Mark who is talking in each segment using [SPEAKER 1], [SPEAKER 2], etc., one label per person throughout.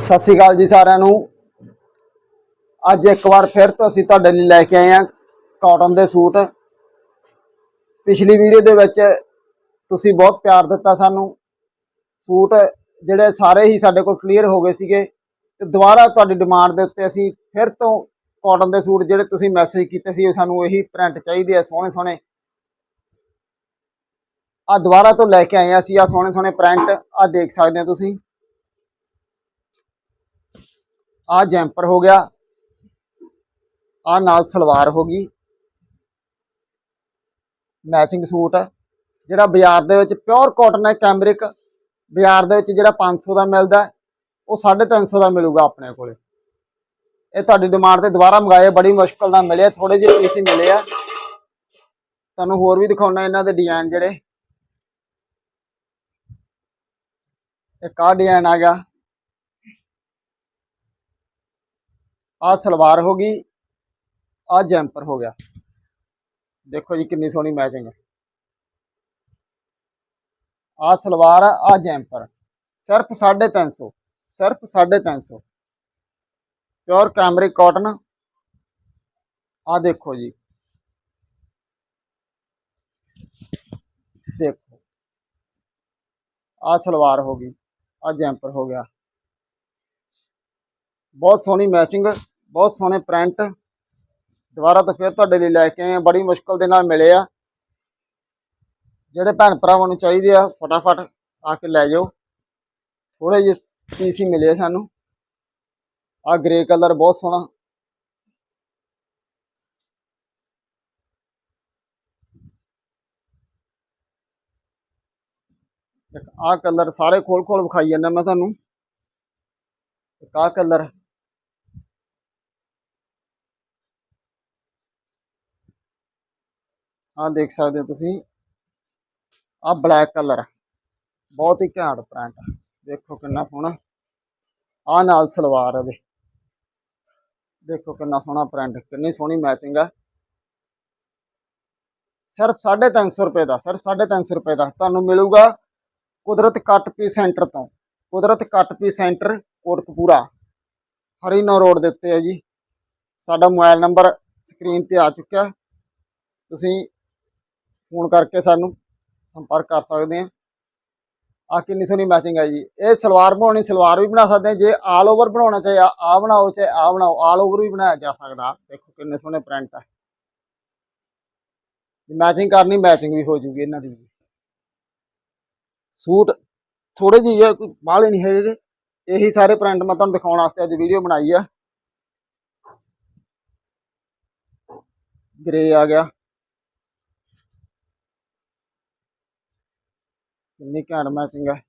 [SPEAKER 1] ਸਤਿ ਸ਼੍ਰੀ ਅਕਾਲ ਜੀ ਸਾਰਿਆਂ ਨੂੰ। ਅੱਜ ਇੱਕ ਵਾਰ ਫਿਰ ਤੋਂ ਅਸੀਂ ਤੁਹਾਡੇ ਲਈ ਲੈ ਕੇ ਆਏ ਹਾਂ ਕਾਟਨ ਦੇ ਸੂਟ। ਪਿਛਲੀ ਵੀਡੀਓ ਦੇ ਵਿੱਚ ਤੁਸੀਂ ਬਹੁਤ ਪਿਆਰ ਦਿੱਤਾ ਸਾਨੂੰ। ਸੂਟ ਜਿਹੜੇ ਸਾਰੇ ਹੀ ਸਾਡੇ ਕੋਲ ਕਲੀਅਰ ਹੋ ਗਏ ਸੀਗੇ ਤੇ ਦੁਬਾਰਾ ਤੁਹਾਡੀ ਡਿਮਾਂਡ ਦੇ ਉੱਤੇ ਅਸੀਂ ਫਿਰ ਤੋਂ ਕਾਟਨ ਦੇ ਸੂਟ ਜਿਹੜੇ ਤੁਸੀਂ ਮੈਸੇਜ ਕੀਤੇ ਸੀ ਸਾਨੂੰ ਇਹੀ ਪ੍ਰਿੰਟ ਚਾਹੀਦੇ ਆ, ਸੋਹਣੇ ਸੋਹਣੇ। ਆ ਦੁਬਾਰਾ ਤੋਂ ਲੈ ਕੇ ਆਏ ਹਾਂ ਅਸੀਂ ਆ ਸੋਹਣੇ ਸੋਹਣੇ ਪ੍ਰਿੰਟ ਆ ਦੇਖ ਸਕਦੇ ਹੋ ਤੁਸੀਂ। ਆ ਜੈਂਪਰ ਹੋ ਗਿਆ ਆ ਨਾਲ ਸਲਵਾਰ ਹੋ ਗਈ। ਮੈਚਿੰਗ ਸੂਟ ਜਿਹੜਾ ਬਾਜ਼ਾਰ ਦੇ ਵਿੱਚ ਪਿਓਰ ਕਾਟਨ ਹੈ ਕੈਮਰਿਕ ਬਾਜ਼ਾਰ ਦੇ ਵਿੱਚ ਜਿਹੜਾ 500 ਦਾ ਮਿਲਦਾ ਹੈ, ਉਹ 350 ਦਾ ਮਿਲੂਗਾ ਆਪਣੇ ਕੋਲੇ। ਇਹ ਤੁਹਾਡੀ ਡਿਮਾਂਡ ਤੇ ਦੁਬਾਰਾ ਮੰਗਾਏ ਬੜੀ ਮੁਸ਼ਕਲ ਨਾਲ ਮਿਲੇ ਥੋੜੇ ਜਿਹੇ ਪੀਸ ਹੀ ਮਿਲੇ ਆ। ਤੁਹਾਨੂੰ ਹੋਰ ਵੀ ਦਿਖਾਉਣਾ ਇਹਨਾਂ ਦੇ ਡਿਜ਼ਾਈਨ ਜਿਹੜੇ। ਇੱਕ ਆਹ ਡਿਜ਼ਾਈਨ ਆ ਗਿਆ। ਆ ਸਲਵਾਰ ਹੋ ਗਈ ਆ ਜੈਂਪਰ ਹੋ ਗਿਆ ਦੇਖੋ ਜੀ ਕਿੰਨੀ ਸੋਹਣੀ ਮੈਚਿੰਗ ਹੈ ਆ ਸਲਵਾਰ ਆ ਆ ਜੈਂਪਰ ਸਿਰਫ 350 ਸਿਰਫ 350 ਪਿਓਰ ਕੈਮਰਿਕ ਕਾਟਨ ਆ ਦੇਖੋ ਜੀ ਦੇਖੋ ਆ ਸਲਵਾਰ ਹੋ ਗਈ ਆ ਜੈਂਪਰ ਹੋ ਗਿਆ ਬਹੁਤ ਸੋਹਣੀ ਮੈਚਿੰਗ ਬਹੁਤ ਸੋਹਣੇ ਪ੍ਰਿੰਟ ਦੁਬਾਰਾ ਤਾਂ ਫਿਰ ਤੁਹਾਡੇ ਲਈ ਲੈ ਕੇ ਆਏ ਹਾਂ, ਬੜੀ ਮੁਸ਼ਕਲ ਦੇ ਨਾਲ ਮਿਲੇ ਆ। ਜਿਹੜੇ ਭੈਣ ਭਰਾਵਾਂ ਨੂੰ ਚਾਹੀਦੇ ਆ, ਫਟਾਫਟ ਆ ਕੇ ਲੈ ਜਾਓ। ਥੋੜੇ ਜਿਹੇ ਪੀਸ ਹੀ ਮਿਲੇ ਸਾਨੂੰ। ਆ ਗ੍ਰੇ ਕਲਰ ਬਹੁਤ ਸੋਹਣਾ। ਇੱਕ ਆ ਕਲਰ ਸਾਰੇ ਖੋਲ ਖੋਲ ਵਿਖਾਈ ਜਾਂਦਾ ਮੈਂ ਤੁਹਾਨੂੰ। ਇੱਕ ਆਹ ਕਲਰ ਆਹ ਦੇਖ ਸਕਦੇ ਹੋ ਤੁਸੀਂ। ਆਹ ਬਲੈਕ ਕਲਰ ਬਹੁਤ ਹੀ ਘੈਂਟ ਪ੍ਰਿੰਟ ਦੇਖੋ ਕਿੰਨਾ ਸੋਹਣਾ। ਆਹ ਨਾਲ ਸਲਵਾਰ ਇਹਦੇ। ਦੇਖੋ ਕਿੰਨਾ ਸੋਹਣਾ ਪ੍ਰਿੰਟ ਕਿੰਨੀ ਸੋਹਣੀ ਮੈਚਿੰਗ ਆ। ਸਿਰਫ 350 ਰੁਪਏ ਦਾ, ਸਿਰਫ 350 ਰੁਪਏ ਦਾ ਤੁਹਾਨੂੰ ਮਿਲੂਗਾ ਕੁਦਰਤ ਕੱਟ ਪੀ ਸੈਂਟਰ ਤੋਂ। Kudrat cut P centre, Kotkapura. Harinau road ਦੇ ਉੱਤੇ ਹੈ ਜੀ। ਸਾਡਾ ਮੋਬਾਈਲ ਨੰਬਰ ਸਕਰੀਨ ਤੇ ਆ ਚੁੱਕਿਆ। ਤੁਸੀਂ ਫੋਨ ਕਰਕੇ ਸਾਨੂੰ ਸੰਪਰਕ ਕਰ ਸਕਦੇ ਆ ਆ ਕਿੰਨੀ ਸੋਹਣੀ ਮੈਚਿੰਗ ਹੈ ਜੀ। ਇਹ ਸਲਵਾਰ ਬਣਾਉਣੀ, ਸਲਵਾਰ ਵੀ ਬਣਾ ਸਕਦੇ ਆ ਜੇ ਆਲ ਓਵਰ ਬਣਾਉਣਾ ਚਾਹੇ, ਆ ਬਣਾਓ ਚਾਹੇ ਆ ਬਣਾਓ ਆਲ ਓਵਰ ਵੀ ਬਣਾਇਆ ਜਾ ਸਕਦਾ। ਦੇਖੋ ਕਿੰਨੇ ਸੋਹਣੇ ਪ੍ਰਿੰਟ ਹੈ ਮੈਚਿੰਗ ਕਰਨੀ ਮੈਚਿੰਗ ਵੀ ਹੋ ਜੂਗੀ ਇਹਨਾਂ ਦੀ। ਸੂਟ ਥੋੜੇ ਜਿਹੇ ਬਾਹਲੇ ਨਹੀਂ ਹੈਗੇ। ਇਹੀ ਸਾਰੇ ਪ੍ਰਿੰਟ ਮੈਂ ਤੁਹਾਨੂੰ ਦਿਖਾਉਣ ਵਾਸਤੇ ਅੱਜ ਵੀਡੀਓ ਬਣਾਈ ਆ। ਗ੍ਰੇ ਆ ਗਿਆ। ਕਿੰਨੀ ਘੈਂਟ ਮੈਚਿੰਗ ਹੈ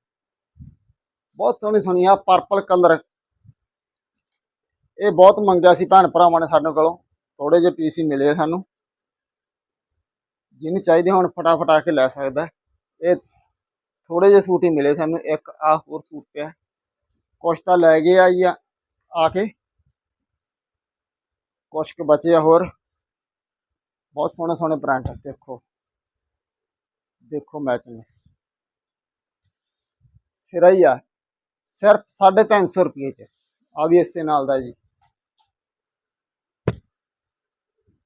[SPEAKER 1] ਬਹੁਤ ਸੋਹਣੀ ਸੋਹਣੀ ਆ ਪਰਪਲ ਕਲਰ ਇਹ ਬਹੁਤ ਮੰਗਿਆ ਸੀ ਭੈਣ ਭਰਾਵਾਂ ਨੇ ਸਾਡੇ ਕੋਲੋਂ। ਥੋੜੇ ਜਿਹੇ ਪੀਸ ਹੀ ਮਿਲੇ ਸਾਨੂੰ। ਜਿਹਨੂੰ ਚਾਹੀਦੇ ਹੁਣ ਫਟਾਫਟ ਆ ਕੇ ਲੈ ਸਕਦਾ। ਇਹ ਥੋੜੇ ਜਿਹੇ ਸੂਟ ਹੀ ਮਿਲੇ ਸਾਨੂੰ। ਇੱਕ ਆ ਹੋਰ ਸੂਟ ਪਿਆ। ਕੁਛ ਤਾਂ ਲੈ ਗਏ ਆ ਜੀ ਆ ਕੇ। ਕੁਛ ਕੁ ਬਚੇ ਆ ਹੋਰ। ਬਹੁਤ ਸੋਹਣੇ ਸੋਹਣੇ ਪ੍ਰਿੰਟ ਦੇਖੋ। ਦੇਖੋ ਮੈਚਿੰਗ ਸਿਰਾ ਹੀ ਆ। ਸਿਰਫ 350 ਰੁਪਏ ਚ। ਆ ਵੀ ਇਸੇ ਨਾਲ ਦਾ ਜੀ।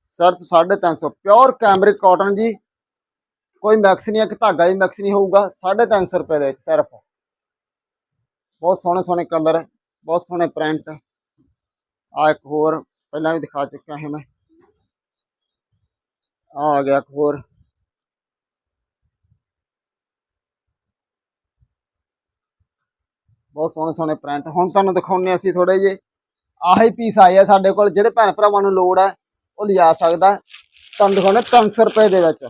[SPEAKER 1] ਸਿਰਫ 350 ਪਿਓਰ ਕੈਮਰਿਕ ਕਾਟਨ ਜੀ। ਕੋਈ ਮੈਕਸ ਨਹੀਂ ਇੱਕ ਧਾਗਾ ਹੀ ਮੈਕਸ ਨਹੀਂ ਹੋਊਗਾ। 350 ਰੁਪਏ ਦੇ ਸਿਰਫ। ਬਹੁਤ ਸੋਹਣੇ ਸੋਹਣੇ ਕਲਰ, ਬਹੁਤ ਸੋਹਣੇ ਪ੍ਰਿੰਟ ਆ ਇੱਕ ਹੋਰ, ਪਹਿਲਾਂ ਵੀ ਦਿਖਾ ਚੁੱਕਿਆ ਹਾਂ ਮੈਂ। ਆ ਆ ਗਿਆ ਇੱਕ ਹੋਰ। ਬਹੁਤ ਸੋਹਣੇ ਸੋਹਣੇ ਪ੍ਰਿੰਟ ਹੁਣ ਤੁਹਾਨੂੰ ਦਿਖਾਉਣੇ ਅਸੀਂ ਥੋੜੇ ਜਿਹੇ। ਆਹੀ ਪੀਸ ਆਏ ਆ ਸਾਡੇ ਕੋਲ, ਜਿਹੜੇ ਭੈਣ ਭਰਾਵਾਂ ਨੂੰ ਲੋੜ ਹੈ ਉਹ ਲਿਜਾ ਸਕਦਾ। ਤੁਹਾਨੂੰ ਦਿਖਾਉਣੇ 300 ਰੁਪਏ ਦੇ ਵਿੱਚ।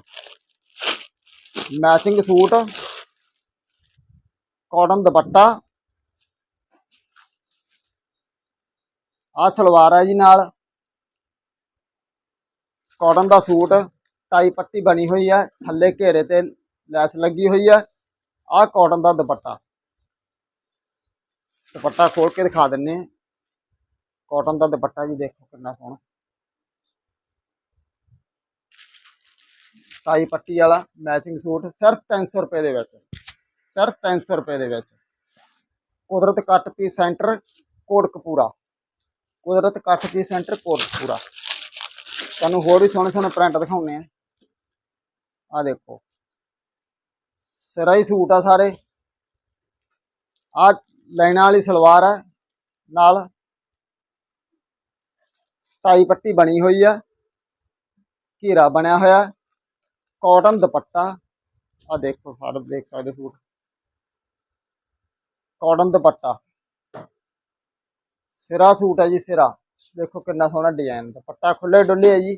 [SPEAKER 1] Matching suit cotton dupatta. ਆ ਸਲਵਾਰ ਹੈ ਜੀ ਨਾਲ। ਕਾਟਨ ਦਾ ਸੂਟ, ਟਾਈ ਪੱਟੀ ਬਣੀ ਹੋਈ ਹੈ ਥੱਲੇ ਘੇਰੇ ਤੇ ਲੈਸ ਲੱਗੀ ਹੋਈ ਹੈ ਆ ਕਾਟਨ ਦਾ ਦੁਪੱਟਾ। ਦੁਪੱਟਾ ਖੋਲ ਕੇ ਦਿਖਾ ਦਿੰਨੇ ਆ। ਕਾਟਨ ਦਾ ਦੁਪੱਟਾ ਜੀ ਦੇਖੋ ਕਿੰਨਾ ਸੋਹਣਾ। ਟਾਈ ਪੱਟੀ ਵਾਲਾ ਮੈਚਿੰਗ ਸੂਟ ਸਿਰਫ 300 ਰੁਪਏ ਦੇ ਵਿੱਚ। ਸਿਰਫ 300 ਰੁਪਏ ਦੇ ਵਿੱਚ। ਕੁਦਰਤ ਕੱਟ ਪੀਸ ਸੈਂਟਰ ਕੋਟਕਪੂਰਾ। ਕੁਦਰਤ ਕੱਟ ਪੀਸ ਸੈਂਟਰ ਕੋਟਕਪੂਰਾ। ਤੁਹਾਨੂੰ ਹੋਰ ਵੀ ਸੋਹਣੇ ਸੋਹਣੇ ਪ੍ਰਿੰਟ ਦਿਖਾਉਣੇ ਆ। ਆ ਦੇਖੋ। ਸਿਰਾ ਹੀ ਸੂਟ ਆ ਸਾਰੇ। ਆ ਲਾਈਨਾਂ ਵਾਲੀ ਸਲਵਾਰ ਹੈ ਨਾਲ ਟਾਈ ਪੱਟੀ ਬਣੀ ਹੋਈ ਆ, ਘੇਰਾ ਬਣਿਆ ਹੋਇਆ ਕਾਟਨ ਦੁਪੱਟਾ। ਆ ਦੇਖੋ, ਸਾਰੇ ਦੇਖ ਸਕਦੇ ਸੂਟ। ਕਾਟਨ ਦੁਪੱਟਾ। ਸਿਰਾ ਸੂਟ ਹੈ ਜੀ, ਸਿਰਾ। ਦੇਖੋ ਕਿੰਨਾ ਸੋਹਣਾ ਡਿਜ਼ਾਈਨ ਦੁਪੱਟਾ ਖੁੱਲੇ ਡੁੱਲੇ ਹੈ ਜੀ।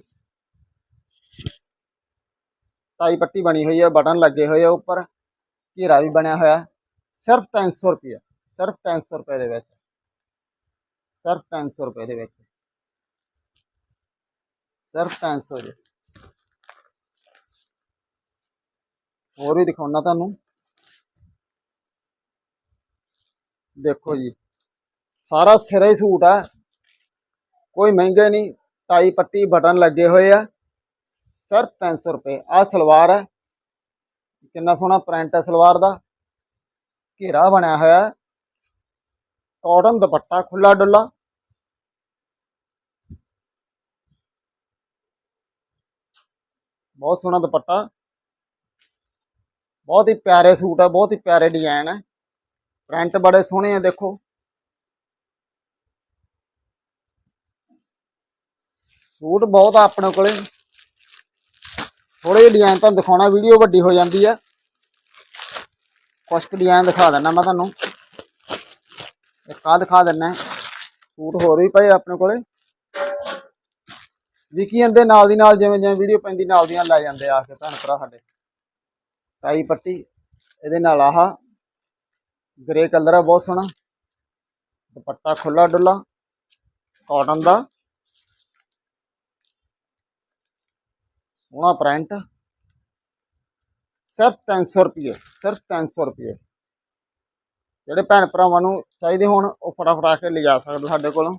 [SPEAKER 1] ਟਾਈ ਪੱਟੀ ਬਣੀ ਹੋਈ ਹੈ ਬਟਨ ਲੱਗੇ ਹੋਏ ਆ ਉੱਪਰ। ਘੇਰਾ ਵੀ ਬਣਿਆ ਹੋਇਆ, ਸਿਰਫ 300 ਰੁਪਏ ਸਿਰਫ 300 ਰੁਪਏ ਦੇ ਵਿੱਚ। ਸਿਰਫ 300 ਰੁਪਏ ਦੇ ਵਿੱਚ। ਸਿਰਫ 300 ਜੀ। ਹੋਰ ਵੀ ਦਿਖਾਉਣਾ ਤੁਹਾਨੂੰ। ਦੇਖੋ ਜੀ, ਸਾਰਾ ਸਿਰਾ ਹੀ ਸੂਟ ਆ। ਕੋਈ ਮਹਿੰਗੇ ਨਹੀਂ, ਟਾਈ ਪੱਟੀ ਬਟਨ ਲੱਗੇ ਹੋਏ ਆ। ਸਿਰਫ 300 ਰੁਪਏ। ਆ ਸਲਵਾਰ ਹੈ ਕਿੰਨਾ ਸੋਹਣਾ ਪ੍ਰਿੰਟ ਹੈ ਸਲਵਾਰ ਦਾ। ਘੇਰਾ ਬਣਿਆ ਹੋਇਆ। ਹੈ ਕਾਟਨ ਦੁਪੱਟਾ ਖੁੱਲਾ ਡੁੱਲਾ ਬਹੁਤ ਸੋਹਣਾ ਦੁਪੱਟਾ ਬਹੁਤ ਹੀ ਪਿਆਰੇ ਸੂਟ ਆ ਬਹੁਤ ਹੀ ਪਿਆਰੇ ਡਿਜ਼ਾਈਨ ਹੈ ਪ੍ਰਿੰਟ ਬੜੇ ਸੋਹਣੇ ਆ ਦੇਖੋ ਸੂਟ ਬਹੁਤ ਆ ਆਪਣੇ ਕੋਲੇ ਥੋੜੇ ਜਿਹੇ ਡਿਜ਼ਾਈਨ ਤੁਹਾਨੂੰ ਦਿਖਾਉਣਾ ਵੀਡੀਓ ਵੱਡੀ ਹੋ ਜਾਂਦੀ ਆ ਕੁਛ ਕੁ ਡਿਜ਼ਾਈਨ ਦਿਖਾ ਦਿੰਦਾ ਮੈਂ ਤੁਹਾਨੂੰ ਇੱਕ ਆਹ ਦਿਖਾ ਦਿੰਦਾ ਸੂਟ ਹੋਰ ਵੀ ਪਏ ਆਪਣੇ ਕੋਲੇ। ਵਿਕੀ ਜਾਂਦੇ ਨਾਲ ਦੀ ਨਾਲ ਜਿਵੇਂ ਜਿਵੇਂ ਵੀਡੀਓ ਪੈਂਦੀ ਨਾਲ ਦੀਆਂ ਲੈ ਜਾਂਦੇ ਆ ਕੇ ਭੈਣ ਭਰਾ ਸਾਡੇ। ਟਾਈ ਪੱਟੀ, ਇਹਦੇ ਨਾਲ ਆਹ ਗ੍ਰੇ ਕਲਰ ਆ, ਬਹੁਤ ਸੋਹਣਾ। ਦੁਪੱਟਾ ਖੁੱਲਾ ਡੁੱਲਾ ਕਾਟਨ ਦਾ। ਸੋਹਣਾ ਪ੍ਰਿੰਟ ਸਿਰਫ 300 ਰੁਪਏ, ਸਿਰਫ 300 ਰੁਪਏ। ਜਿਹੜੇ ਭੈਣ ਭਰਾਵਾਂ ਨੂੰ ਚਾਹੀਦੇ ਹੋਣ, ਉਹ ਫਟਾਫਟ ਆ ਕੇ ਲਿਜਾ ਸਕਦੇ ਸਾਡੇ ਕੋਲੋਂ।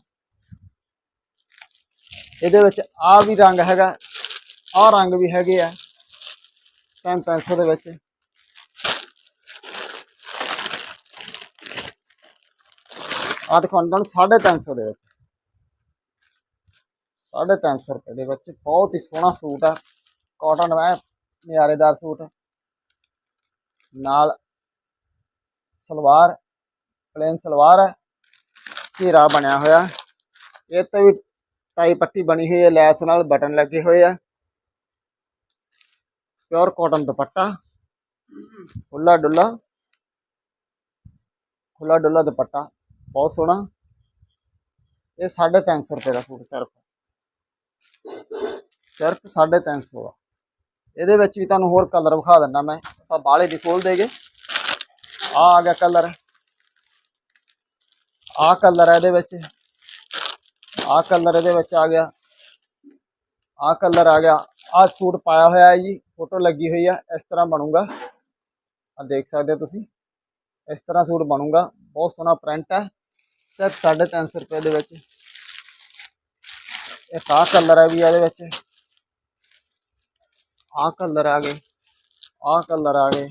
[SPEAKER 1] ਇਹਦੇ ਵਿੱਚ ਆ ਵੀ ਰੰਗ ਹੈਗਾ ਆਹ ਰੰਗ ਵੀ ਹੈਗੇ ਆ 300 ਦੇ ਵਿੱਚ। ਆ ਦਿਖਾਉਂਦਾ ਤੁਹਾਨੂੰ 350 ਦੇ ਵਿੱਚ। 350 ਰੁਪਏ ਦੇ ਵਿੱਚ ਬਹੁਤ ਹੀ ਸੋਹਣਾ ਸੂਟ ਆ। ਕਾਟਨ ਹੈ ਨਿਆਰੇਦਾਰ ਸੂਟ। ਨਾਲ ਸਲਵਾਰ ਪਲੇਨ ਸਲਵਾਰ ਹੈ। ਘੇਰਾ ਬਣਿਆ ਹੋਇਆ। ਇਹ ਤੇ ਵੀ ਟਾਈ ਪੱਟੀ ਬਣੀ ਹੋਈ ਹੈ, ਲੈਸ ਨਾਲ ਬਟਨ ਲੱਗੇ ਹੋਏ ਆ। Pure cotton dupatta. ਖੁੱਲਾ ਡੁੱਲਾ। ਖੁੱਲਾ ਡੁੱਲਾ ਦੁਪੱਟਾ। ਬਹੁਤ ਸੋਹਣਾ। ਇਹ 350 ਰੁਪਏ ਦਾ ਸੂਟ ਸਿਰਫ। ਸਿਰਫ 350 ਦਾ ਇਹਦੇ ਵਿੱਚ ਵੀ ਤੁਹਾਨੂੰ ਹੋਰ ਕਲਰ ਵਿਖਾ ਦਿੰਦਾ ਮੈਂ। ਆਪਾਂ ਬਾਲੇ ਵੀ ਖੋਲ ਦੇਗੇ ਆ ਆ ਗਿਆ ਕਲਰ। ਆ ਕਲਰ ਹੈ ਇਹਦੇ ਵਿੱਚ। ਆ ਕਲਰ ਇਹਦੇ ਵਿੱਚ ਆ ਗਿਆ। ਆ ਕਲਰ ਆ ਗਿਆ। ਆ ਸੂਟ ਪਾਇਆ ਹੋਇਆ ਹੈ ਜੀ। ਫੋਟੋ ਲੱਗੀ ਹੋਈ ਆ। ਇਸ ਤਰ੍ਹਾਂ ਬਣੂਗਾ। ਆ ਦੇਖ ਸਕਦੇ ਹੋ ਤੁਸੀਂ। ਇਸ ਤਰ੍ਹਾਂ ਸੂਟ ਬਣੂਗਾ। ਬਹੁਤ ਸੋਹਣਾ ਪ੍ਰਿੰਟ ਹੈ। ਸਿਰਫ 350 ਰੁਪਏ ਦੇ ਵਿੱਚ। ਇੱਕ ਆਹ ਕਲਰ ਹੈ ਵੀ ਇਹਦੇ ਵਿੱਚ। ਆਹ ਕਲਰ ਆ ਗਏ। ਆਹ ਕਲਰ ਆ ਗਏ।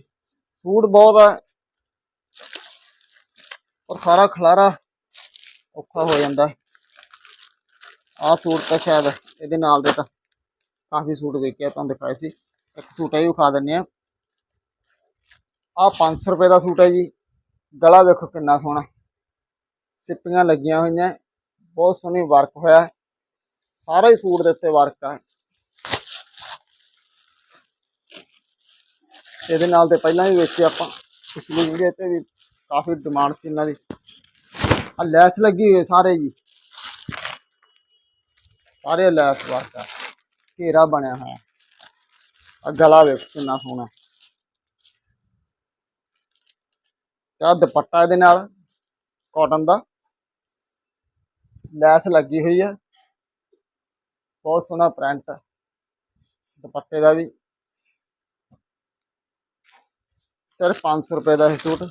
[SPEAKER 1] ਸੂਟ ਬਹੁਤ ਆ ਸਾਰਾ ਖਲਾਰਾ ਔਖਾ ਹੋ ਜਾਂਦਾ। ਆਹ ਸੂਟ ਤਾਂ ਸ਼ਾਇਦ ਇਹਦੇ ਨਾਲ ਦੇ ਤਾਂ ਕਾਫੀ ਸੂਟ ਵੇਖਿਆ, ਤੁਹਾਨੂੰ ਦਿਖਾਏ ਸੀ। ਇੱਕ ਸੂਟ ਇਹ ਵਿਖਾ ਦਿੰਨੇ ਆ ਆਹ 500 ਰੁਪਏ ਦਾ ਸੂਟ ਹੈ ਜੀ। ਗਲਾ ਵੇਖੋ ਕਿੰਨਾ ਸੋਹਣਾ। ਸਿੱਪੀਆਂ ਲੱਗੀਆਂ ਹੋਈਆਂ, ਬਹੁਤ ਸੋਹਣੀ ਵਰਕ ਹੋਇਆ। ਸਾਰਾ ਹੀ ਸੂਟ ਦੇ ਉੱਤੇ ਵਰਕ ਹੈ ਇਹਦੇ ਨਾਲ ਤੇ ਪਹਿਲਾਂ ਵੀ ਵੇਖੀ ਆਪਾਂ, ਪਿਛਲੀ ਵੀਡੀਓ ਤੇ ਵੀ ਕਾਫੀ ਡਿਮਾਂਡ ਸੀ ਇਹਨਾਂ ਦੀ। ਆ ਲੈਸ ਲੱਗੀ ਹੋਈ ਸਾਰੇ ਜੀ। ਸਾਰੇ ਲੈਸ ਵਰਕ ਘੇਰਾ ਬਣਿਆ ਹੋਇਆ। ਆ ਗਲਾ ਵੇਖ ਕਿੰਨਾ ਸੋਹਣਾ। ਤੇ ਆਹ ਦੁਪੱਟਾ ਇਹਦੇ ਨਾਲ ਕਾਟਨ ਦਾ। ਲੈਸ ਲੱਗੀ ਹੋਈ ਹੈ। ਬਹੁਤ ਸੋਹਣਾ ਪ੍ਰਿੰਟ ਦੁਪੱਟੇ ਦਾ ਵੀ। ਸਿਰਫ 500 ਰੁਪਏ ਦਾ ਇਹ ਸੂਟ।